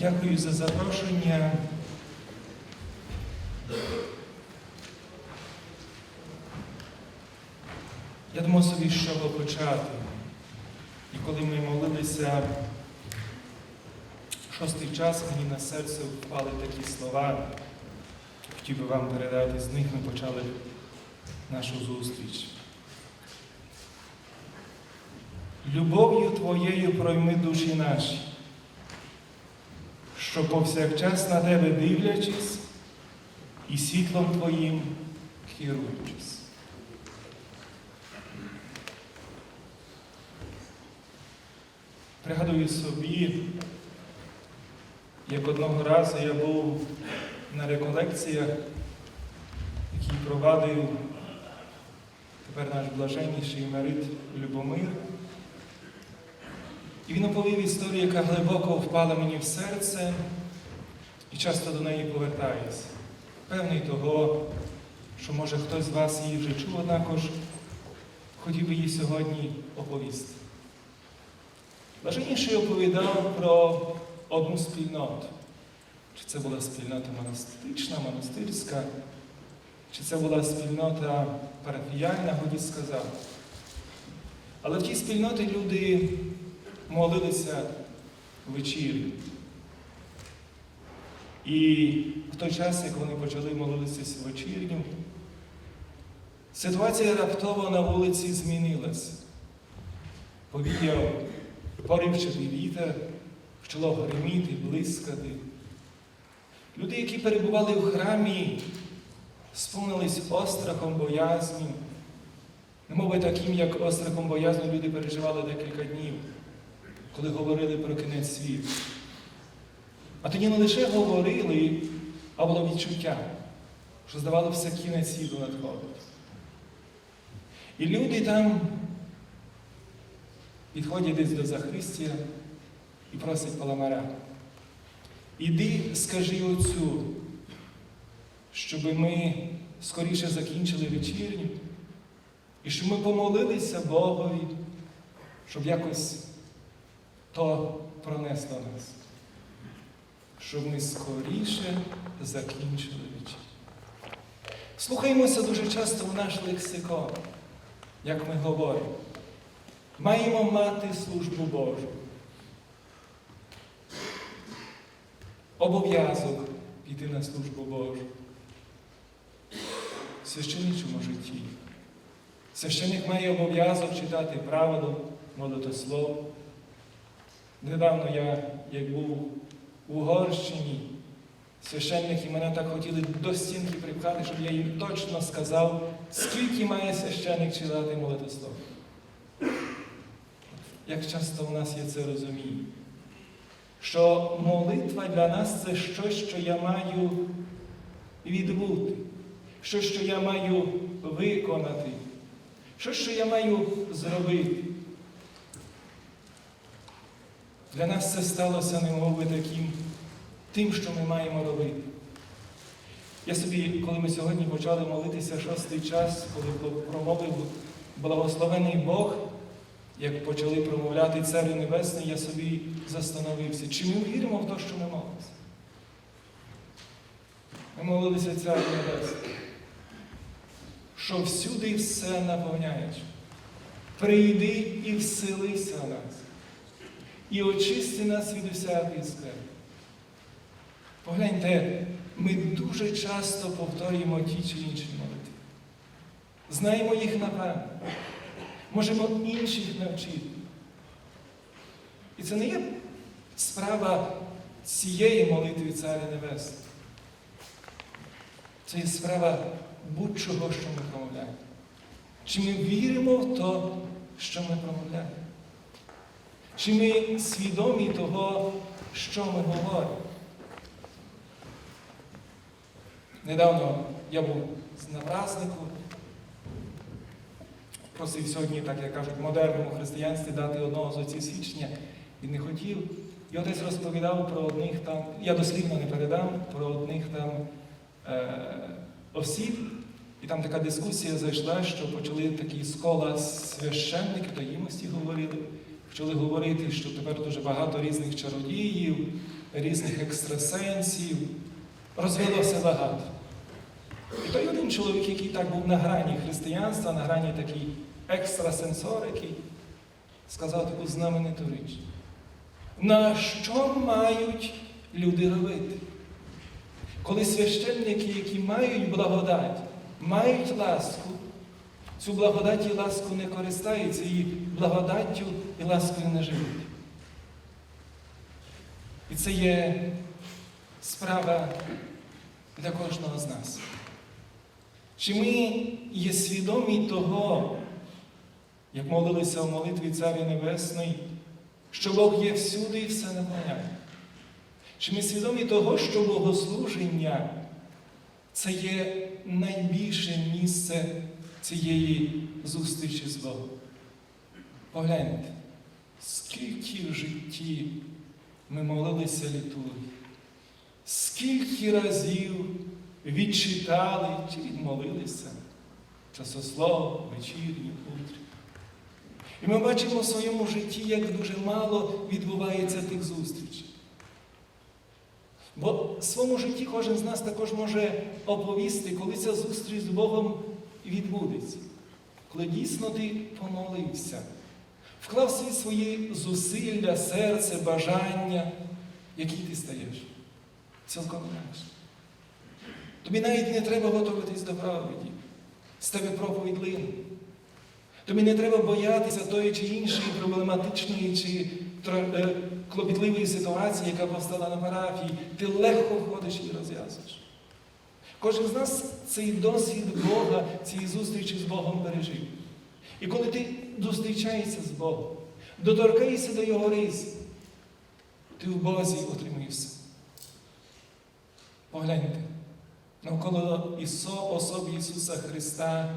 Дякую за запрошення. Я думав собі, чого почати. І коли ми молилися шостий час, мені на серце впали такі слова. Хотів би вам передати, з них ми почали нашу зустріч. Любов'ю Твоєю пройми душі наші, що повсякчас на Тебе дивлячись і світлом Твоїм керуючись. Пригадую собі, як одного разу я був на реколекціях, які провадив тепер наш блаженніший Мерит Любомир. І він оповів історію, яка глибоко впала мені в серце, і часто до неї повертаюся. Певний того, що може хтось з вас її вже чув, однакож хотів би її сьогодні оповісти. Блаженніший оповідав про одну спільноту. Чи це була спільнота монастирична, монастирська, чи це була спільнота парафіяльна, годі сказав. Але в тій спільноті люди молилися вечірі. І в той час, як вони почали молитися вечірню, ситуація раптово на вулиці змінилася. Повіяв поривчатий вітер, почало гриміти, блискати. Люди, які перебували в храмі, сповнились острахом, боязню, немови таким, як острахом боязню люди переживали декілька днів, коли говорили про кінець світу. А тоді не лише говорили, а було відчуття, що здавалося, кінець світу надходить. І люди там підходять десь до Захристія і просять Паламаря. Іди, скажи отцю, щоб ми скоріше закінчили вечірню, і щоб ми помолилися Богові, щоб якось то пронесло нас, щоб ми скоріше закінчили вечірню. Слухаємося дуже часто в наш лексикон, як ми говоримо. Маємо мати службу Божу. Обов'язок піти на службу Божу. В священничому житті. Священник має обов'язок читати правило, молитослов. Недавно я, як був у Угорщині, священники мене так хотіли до стінки припхати, щоб я їм точно сказав, скільки має священник читати молитослов. Як часто в нас є це розуміння, що молитва для нас це щось, що я маю відбути, щось, що я маю виконати, щось, що я маю зробити. Для нас це сталося немови таким, тим, що ми маємо робити. Я собі, коли ми сьогодні почали молитися шостий час, коли промовив благословений Бог, як почали промовляти Царю Небесний, я собі застановився. Чи ми віримо в те, що ми молимося? Ми молилися Царю Небесний, що всюди все наповняєш. Прийди і вселися в нас, і очисти нас від усякої скверни. Погляньте, ми дуже часто повторюємо ті чи інші молитви. Знаємо їх напевно можемо інших навчити. І це не є справа цієї молитви Царя Небесного. Це є справа будь-чого, що ми промовляємо. Чи ми віримо в те, що ми промовляємо? Чи ми свідомі того, що ми говоримо? Недавно я був на празднику, просив сьогодні, так як кажуть, модерному християнстві дати одного з отців свідчення, він не хотів. І отець розповідав про одних там, я дослівно не передам, про одних там е, осіб. І там така дискусія зайшла, що почали такі з кола священники, таїмості говорили, почали говорити, що тепер дуже багато різних чародіїв, різних екстрасенсів. Розвелося багато. І той один чоловік, який так був на грані християнства, на грані такий екстрасенсорики, сказав таку знамениту річ. На що мають люди робити? Коли священники, які мають благодать, мають ласку, цю благодать і ласку не користаються, і благодаттю і ласкою не живуть. І це є справа для кожного з нас. Чи ми є свідомі того, як молилися в молитві Царі Небесної, що Бог є всюди і все наповняє? Чи ми свідомі того, що богослуження це є найбільше місце цієї зустрічі з Богом? Погляньте, скільки в житті ми молилися літургії, скільки разів відчитали чи відмолилися часослов, вечірні, утрі. І ми бачимо в своєму житті, як дуже мало відбувається тих зустрічей. Бо в своєму житті кожен з нас також може оповісти, коли ця зустріч з Богом відбудеться, коли дійсно ти помолився, вклав всі свої зусилля, серце, бажання, які ти стаєш. Цілком інакше. Тобі навіть не треба готуватись до проповіді. З тебе проповідь лине. Тобі не треба боятися тої чи іншої проблематичної чи е, клопітливої ситуації, яка повстала на парафії. Ти легко входиш і розв'язуєш. Кожен з нас цей досвід Бога, цієї зустрічі з Богом пережив. І коли ти зустрічаєшся з Богом, доторкаєшся до Його рис, ти в Бозі отримуєш. Погляньте, навколо Ісо, особи Ісуса Христа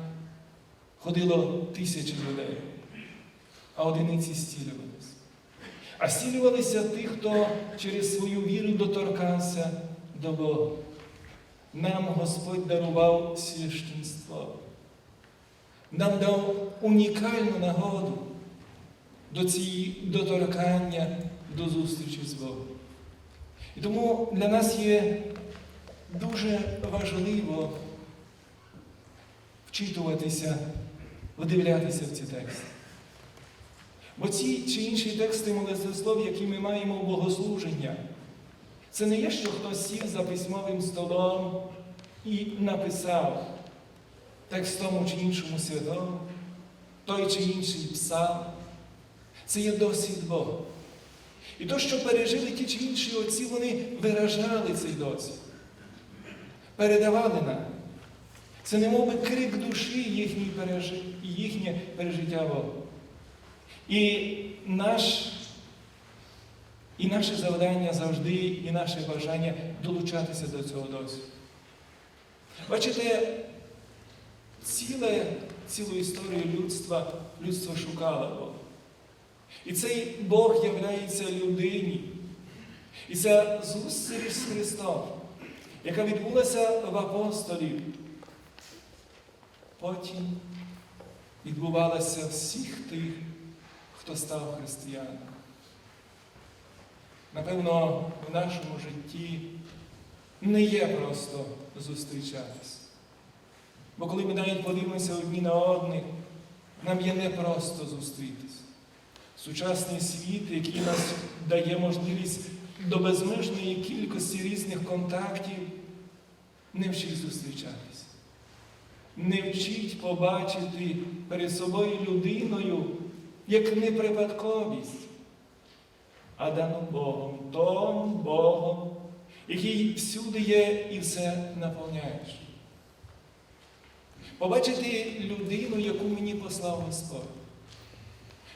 ходило тисячі людей, а одиниці стілювалися. А стілювалися ті, хто через свою віру доторкався до Бога. Нам Господь дарував священство. Нам дав унікальну нагоду до цієї доторкання, до зустрічі з Богом. І тому для нас є дуже важливо вчитуватися, вдивлятися в ці тексти. Бо ці чи інші тексти молитвослов, які ми маємо в богослуження, це не є, що хтось сів за письмовим столом і написав текст тому чи іншому святому, той чи інший псалм. Це є досвід Бога. І то, що пережили ті чи інші отці, вони виражали цей досвід, передавали нам. Це не би крик душі їхній пережи... їхнє пережиття Бога. І, наш... і наше завдання завжди, і наше бажання долучатися до цього досвіду. Бачите, ціле, цілу історію людства людство шукало Бога. І цей Бог являється людині. І ця зустріч з Христом, яка відбулася в апостолів, потім відбувалася всіх тих, хто став християном. Напевно, в нашому житті не є просто зустрічатися. Бо коли ми навіть подивимося одні на одних, нам є не просто зустрітися. Сучасний світ, який нас дає можливість до безмежної кількості різних контактів, не вчить зустрічатися. Не вчить побачити перед собою людиною як не випадковість, а дану Богом, том Богом, який всюди є і все наповняєш. Побачити людину, яку мені послав Господь.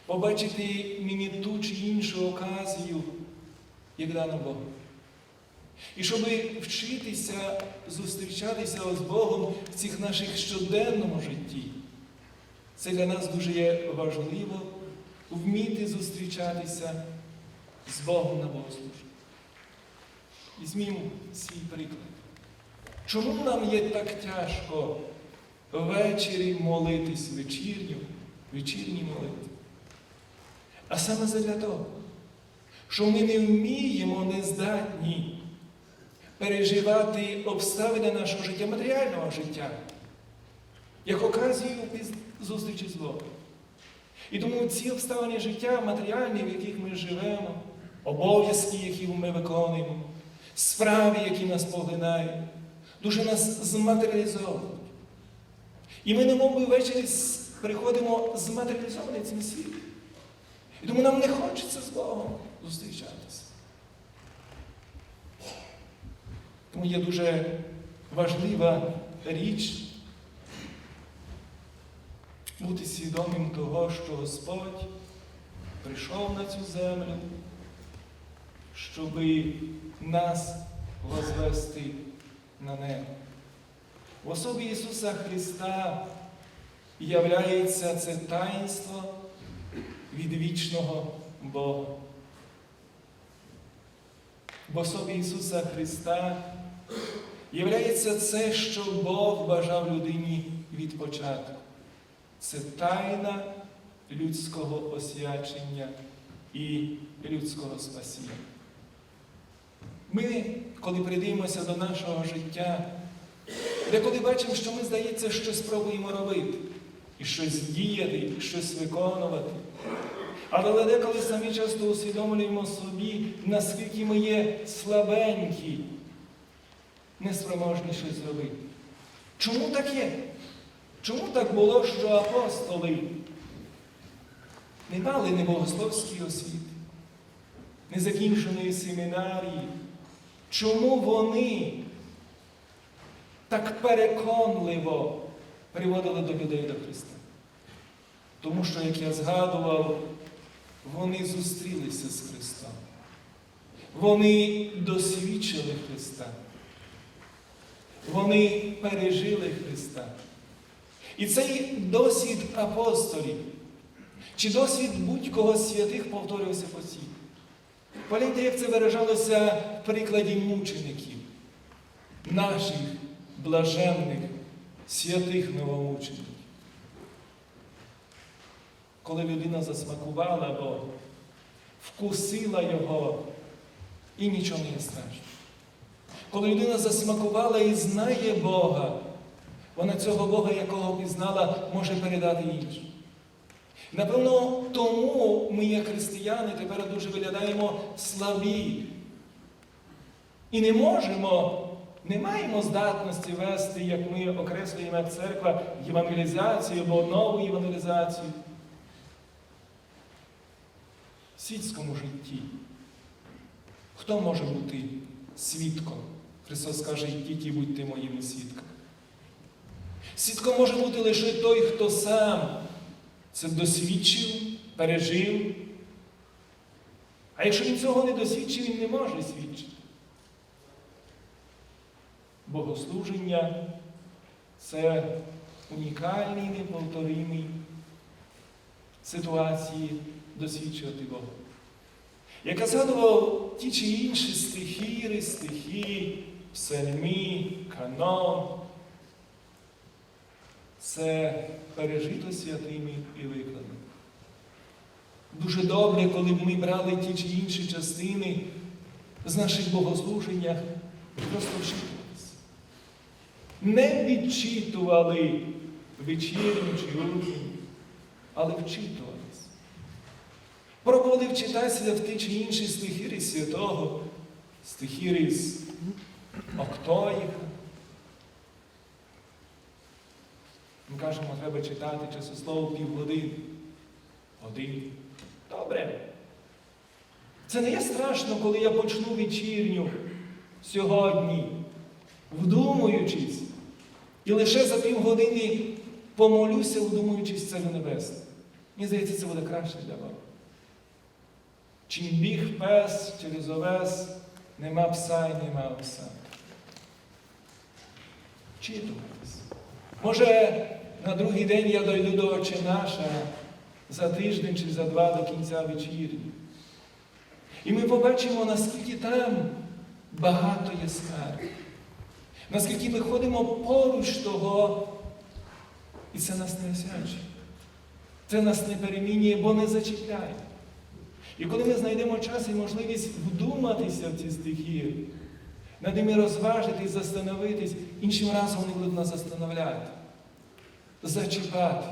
Побачити мені ту чи іншу оказію, як дано Богу. І щоб вчитися зустрічатися з Богом в цих наших щоденному житті, це для нас дуже є важливо вміти зустрічатися з Богом на Богослужбі. Візьмімо свій приклад. Чому нам є так тяжко ввечері молитись вечірню, вечірній молитві? А саме задля того, що ми не вміємо, не здатні переживати обставини нашого життя, матеріального життя, як оказію зустрічі з Богом. І тому ці обставини життя матеріальні, в яких ми живемо, обов'язки, які ми виконуємо, справи, які нас поглинають, дуже нас зматеріалізовують. І ми, немов би ввечері з- приходимо зматеріалізований цим світом. І тому нам не хочеться з Богом зустрічатися. Тому є дуже важлива річ бути свідомим того, що Господь прийшов на цю землю, щоби нас возвести на небо. В особі Ісуса Христа являється це таїнство від вічного Бога. В особі Ісуса Христа являється це, що Бог бажав людині від початку. Це тайна людського освячення і людського спасіння. Ми, коли придивимося до нашого життя, деколи бачимо, що ми, здається, щось спробуємо робити, і щось діяти, і щось виконувати. Але деколи самі часто усвідомлюємо собі, наскільки ми є слабенькі, неспроможні щось зробити. Чому так є? Чому так було, що апостоли не мали не богословської освіти, незакінченої семінарії? Чому вони так переконливо приводили до людей до Христа? Тому що, як я згадував, вони зустрілися з Христом. Вони досвідчили Христа. Вони пережили Христа. І цей досвід апостолів, чи досвід будь-кого святих повторювався постійно. Погляньте, як це виражалося в прикладі мучеників, наших блаженних, святих новомучеників. Коли людина засмакувала Бога, вкусила Його і нічого не страшно. Коли людина засмакувала і знає Бога, вона цього Бога, якого пізнала, може передати іншим. Напевно, тому ми, як християни, тепер дуже виглядаємо слабі. І не можемо, не маємо здатності вести, як ми окреслюємо як церква, євангелізацію або нову євангелізацію. В світському житті. Хто може бути свідком? Христос каже, йдіть і будьте моїми свідками. Свідком може бути лише той, хто сам це досвідчив, пережив. А якщо він цього не досвідчив, він не може свідчити. Богослуження це унікальний, неповторимий ситуації досвідчувати Бога. Я згадував ті чи інші стихіри, стихи, псальми, канон, це пережито святими і викладено. Дуже добре, коли б ми брали ті чи інші частини з наших богослуженнях і просто вчитувалися. Не відчитували вечірню чи утренню, але вчитувалися. Пробували вчитатися в ті чи інші стихіри святого, стихіри з Октоїха. Ми кажемо, треба читати часослово півгодини. Годин. Добре. Це не є страшно, коли я почну вечірню сьогодні, вдумуючись, і лише за півгодини помолюся, вдумуючись Царю Небесне. Мені здається, це буде краще для Бога. Чим біг пес через овес, нема пса і нема овса. Вчитуватись. Може, на другий день я дойду до Отче наша за тиждень чи за два до кінця вечірні. І ми побачимо, наскільки там багато є скарб. Наскільки ми ходимо поруч того, і це нас не освячує. Це нас не перемінює, бо не зачіпляє. І коли ми знайдемо час і можливість вдуматися в ці стихи, над ними розважитись, застановитись, іншим разом вони будуть нас застановляти, зачіпати,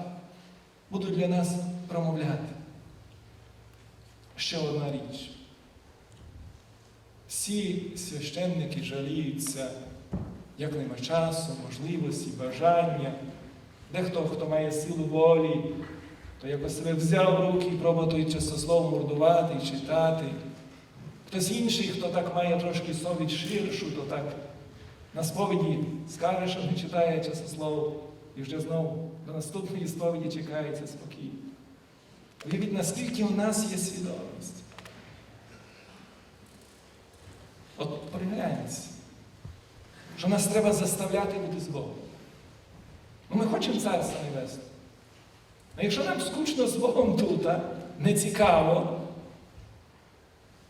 будуть для нас промовляти. Ще одна річ. Всі священники жаліються, як нема часу, можливості, бажання. Дехто, хто має силу волі, то якось себе взяв в руки і пробував той часослов мордувати і читати. Хтось інший, хто так має трошки совість ширшу, то так на сповіді скаже, що не читає часослов, і вже знову до наступної сповіді чекається спокій. Уявіть, наскільки у нас є свідомість. От пригляньтеся, що нас треба заставляти бути з Богом. Ну, ми хочемо царства небесного. А якщо нам скучно з Богом тут, не цікаво,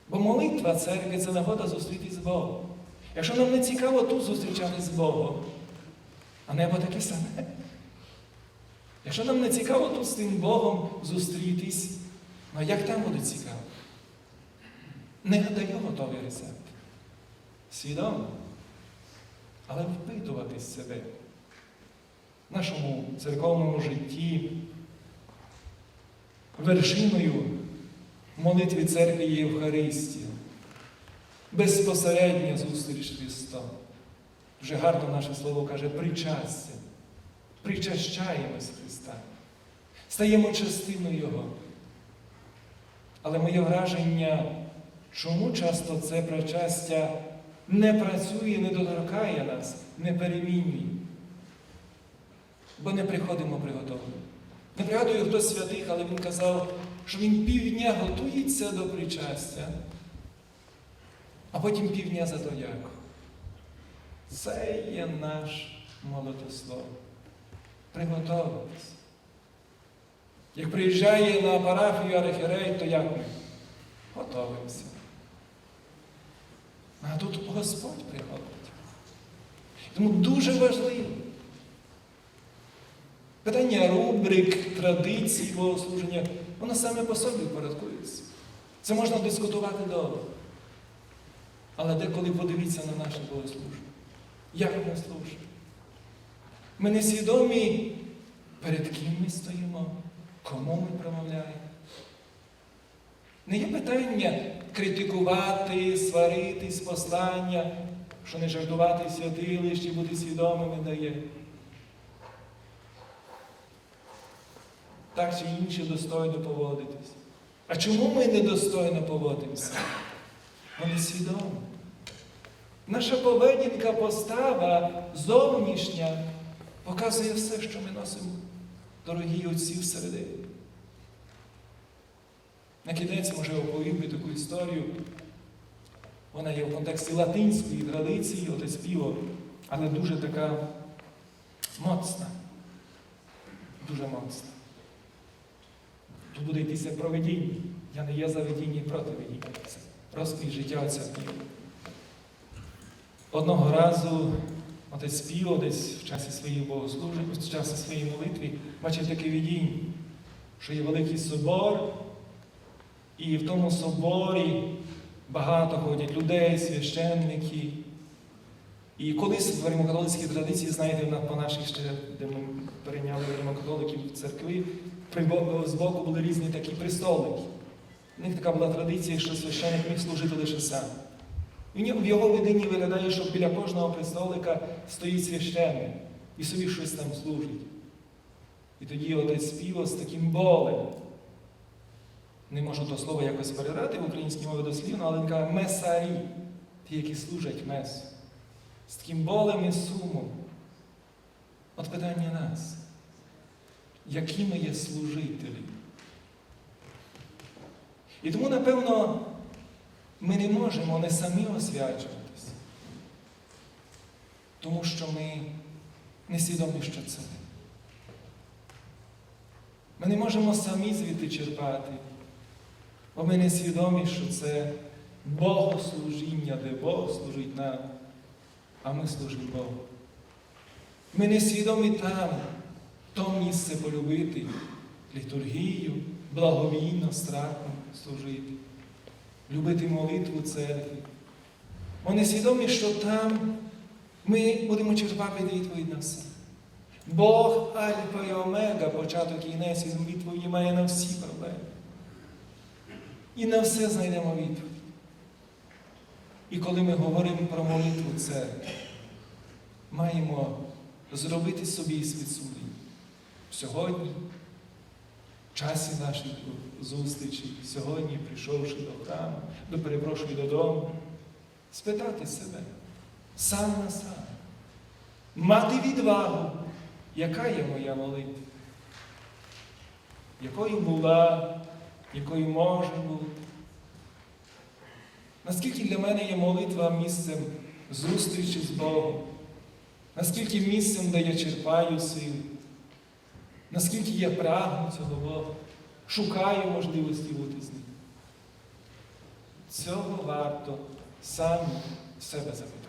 бо молитва церкви це нагода зустрітись з Богом. Якщо нам не цікаво тут зустрічатись з Богом, а небо таке саме. Якщо нам не цікаво тут з тим Богом зустрітись, ну як там буде цікаво? Не даю готовий рецепт. Свідомо. Але впитувати себе в нашому церковному житті. Вершиною молитви церкви є Євхаристія. Безпосередня зустріч з Христом. Вже гарно наше слово каже причастя. Причащаємось Христа. Стаємо частиною Його. Але моє враження, чому часто це причастя не працює, не доторкає нас, не перемінює. Бо не приходимо приготовлені. Не пригадую, хто святих, але він казав, що він півдня готується до причастя, а потім півдня за дояку. Це є наш молотослов. Приготовитись. Як приїжджає на парафію архірей, то як ми? Готовимося. А тут Господь приходить. Тому дуже важливо. Питання рубрик, традицій богослуження, воно саме по собі впорядкується. Це можна дискутувати довго. Але деколи подивіться на наше богослуження. Як ми служимо? Ми не свідомі, перед ким ми стоїмо, кому ми промовляємо. Не є питання критикувати, сваритись, послання, що не жартувати святилищі, бути свідомими дає. Так чи інше достойно поводитись. А чому ми недостойно поводимося? Ми не свідомі. Наша поведінка, постава зовнішня показує все, що ми носимо, дорогі отці всередині. На кінець, може, оповів би таку історію. Вона є в контексті латинської традиції, отець Піо, але дуже така моцна. Дуже моцна. Тут буде йтися про видіння. Я не є за видіння і проти видіння. Це розповідь життя отця Піо. Одного разу отець Піо десь в часі своєї богослуження, в часі своєї молитви бачив таке видіння, що є великий собор, і в тому соборі багато ходять людей, священники. І колись в римокатолицькій традиції, знаєте, по нашій ще, де ми перейняли римокатоликів в церкві, при- збоку були різні такі престолики. У них така була традиція, що священник міг служити лише сам. І в його видінні виглядає, що біля кожного престолика стоїть священник і собі щось там служить. І тоді отець співа з таким болем. Не можу то слово якось передати в українській мові дослівно, але він каже месарі, ті, які служать месу. З таким болем і сумом. От питання нас. Які ми є служителі? І тому, напевно, ми не можемо не самі освячуватися, тому що ми не свідомі, що це. Ми не можемо самі звідти черпати, бо ми не свідомі, що це Богослужіння, де Бог служить нам, а ми служимо Богу. Ми не свідомі там, то місце полюбити, літургію, благовійно, страхом служити. любити молитву церкви. Вони свідомі, що там ми будемо черпати відповідь на все. Бог Альфа і Омега, початок і кінець, і відповіді має на всі проблеми. І на все знайдемо відповідь. І коли ми говоримо про молитву церкви, маємо зробити собі світ сумління. Сьогодні, в часі наших зустрічей, сьогодні, прийшовши до храму, до перепрошую додому, спитати себе сам на сам, мати відвагу, яка є моя молитва, якою була, якою може бути. Наскільки для мене є молитва місцем зустрічі з Богом? Наскільки місцем, де я черпаю сили? Наскільки я прагну цього Бога, шукаю можливості бути з ним? Цього варто самі себе запитати.